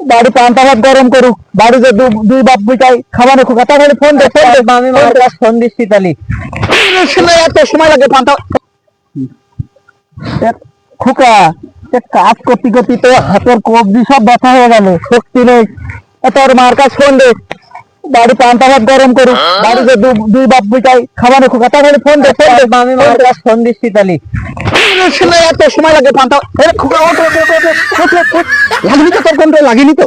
বাড়ি পান্তা ভাত গরম করুক বাড়িতে দুই বাপ বিটাই খাবানো খোকা বলে ফোন দে ফোন আমি ফোন দিচ্ছি তালি সময় এত সময় লাগে পান্তা খোকা কাজ করতে করতে তো হাতের কবজি সব ব্যথা হয়ে গেল শক্তি নেই। তোর মার কাছে ফোন দে। বাড়ি পান্তা ভাত গরম করুক বাড়িতে দু- দুই বাপ বিটাই খাবানো খোকা। তাহলে ফোন দে ফোন দে। কাছে ফোন দিচ্ছি তালি সময় এত সময় লাগে পান্তা এ খোকা ওঠ ওঠ ওঠ ওঠ, ওঠ, ওঠ, ওঠ। লাগেনি তো তোর ফোনটা লাগেনি তো?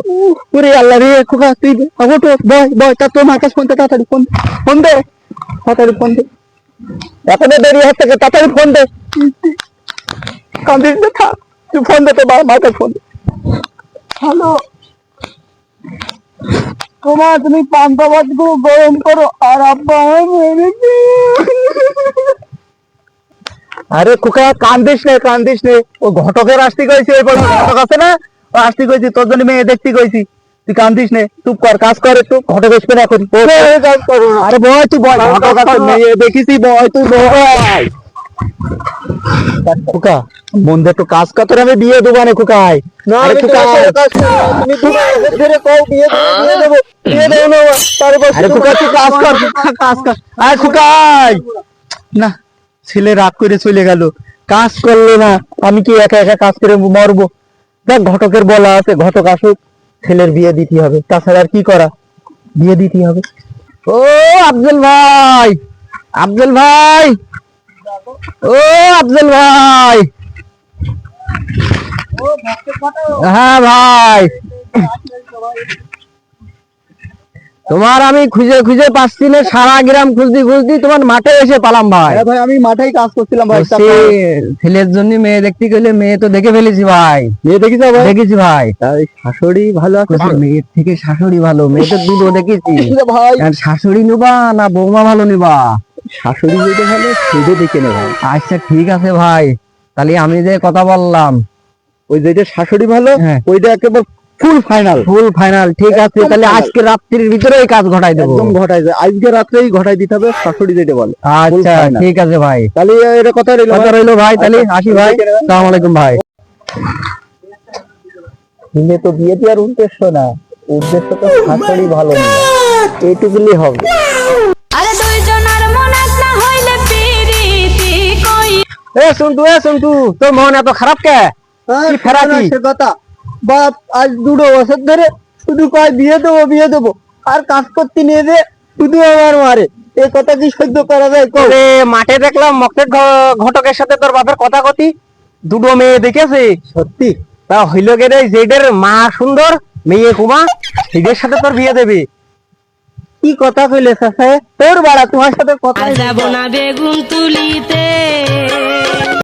ওরে আল্লাহ রে খোকা তুই ওঠ বয় বয় তা তোর মার কাছে ফোন দে তাড়াতাড়ি ফোন ফোন দে। তাড়াতাড়ি ফোন দে। এত দেরি হচ্ছে তাড়াতাড়ি ফোন দে। কান্দিস না থাক। তুই ফোন দে তো মার কাছে ফোন দে। হ্যালো। তোমার তুমি পান্তা ভাতগুলো গরম করো আর আব্বা আমার আরে খোকা কান্দিস নে কান্দিস নে। ও ঘটকের আসতে কইছি ওই বড় ঘটক আছে না? ও আসতে কইছি তোর জন্য মেয়ে দেখতে কইছি। তুই কান্দিস নে চুপ কর কাজ কর একটু। ঘটক আসবে না এখন। কাজ কর আরে বয় তুই বয়। ঘটক আছে মেয়ে দেখিছি বয় তুই বয়। খোকা মন দিয়ে একটু কাজ কর তোর আমি বিয়ে দেবো না খোকাই না আমি খোকা তুমি তুমি ধরে কও বিয়ে দেবো। না ছেলে রাগ করে চলে গেল। কাজ করল না, আমি কি একা একা কাজ করে মরবো? দেখ, ঘটকের বলা আছে, ঘটক আসুক, ছেলের বিয়ে দিতে হবে। তাছাড়া আর কি করা? বিয়ে দিতে হবে। ও, আফজল ভাই! আফজল ভাই! ও, আফজল ভাই! হ্যাঁ ভাই। তোমার আমি খুঁজে খুঁজে পাচ্ছি না সারা গ্রাম খুঁজতে খুঁজতে তোমার মাঠে এসে পালাম ভাই। ভাই আমি মাঠেই কাজ করছিলাম ভাই ছেলের জন্য মেয়ে দেখতে গেলে মেয়ে তো দেখে ফেলেছি ভাই। মেয়ে দেখিস ভাই? দেখেছি ভাই। শাশুড়ি ভালো আছে? মেয়ের থেকে শাশুড়ি ভালো মেয়ে তো দুটো দেখেছি। ভাই? শাশুড়ি নিবা না বৌমা ভালো নিবা? শাশুড়ি যেটা ভালো সেটা দেখে নে ভাই আচ্ছা ঠিক আছে ভাই। তাহলে আমি যে কথা বললাম। ওই যেটা শাশুড়ি ভালো হ্যাঁ। ওইটা একেবারে ফুল ফাইনাল ফুল ফাইনাল ঠিক আছে তাহলে আজকে রাত্রির ভিতরে এই কাজ ঘটাই দেবো। একদম ঘটাই যায় আজকে রাত্রেই ঘটাই দিতে হবে শাশুড়ি যেটা বলে। আচ্ছা ঠিক আছে ভাই। তাহলে এটা কথা রইল কথা রইল ভাই তাহলে আচ্ছা, আসি ভাই। দেখে নেবেন। সালাম আলাইকুম ভাই। ছেলে তো বিয়ে দেওয়ার উদ্দেশ্য না উদ্দেশ্য তো শাশুড়ি ভালো না এইটুকুলি হবে। আরে দুইজনের মন এক না হইলে পিরিতি কই এ শুনতু এ শুনতু তোর মন এত খারাপ কে? কি ফেরাকি? সে কথা। বাপ আজ দুটো বছর ধরে শুধু কয় বিয়ে দেবো বিয়ে দেবো। আর কাজ করতে নিয়ে যে শুধু আমার মারে। এই কথা কি সহ্য করা যায়? মাঠে দেখলাম মক্কের ঘটকের সাথে তোর বাপের কথা কতি দুটো মেয়ে দেখেছে। সত্যি? তা হইল গেলে যেদের মা সুন্দর মেয়ে কুমা সেদের সাথে তোর বিয়ে দেবে। কি কথা কইলে তোর বাড়া তোমার সাথে কথা যাব না বেগুন তুলিতে।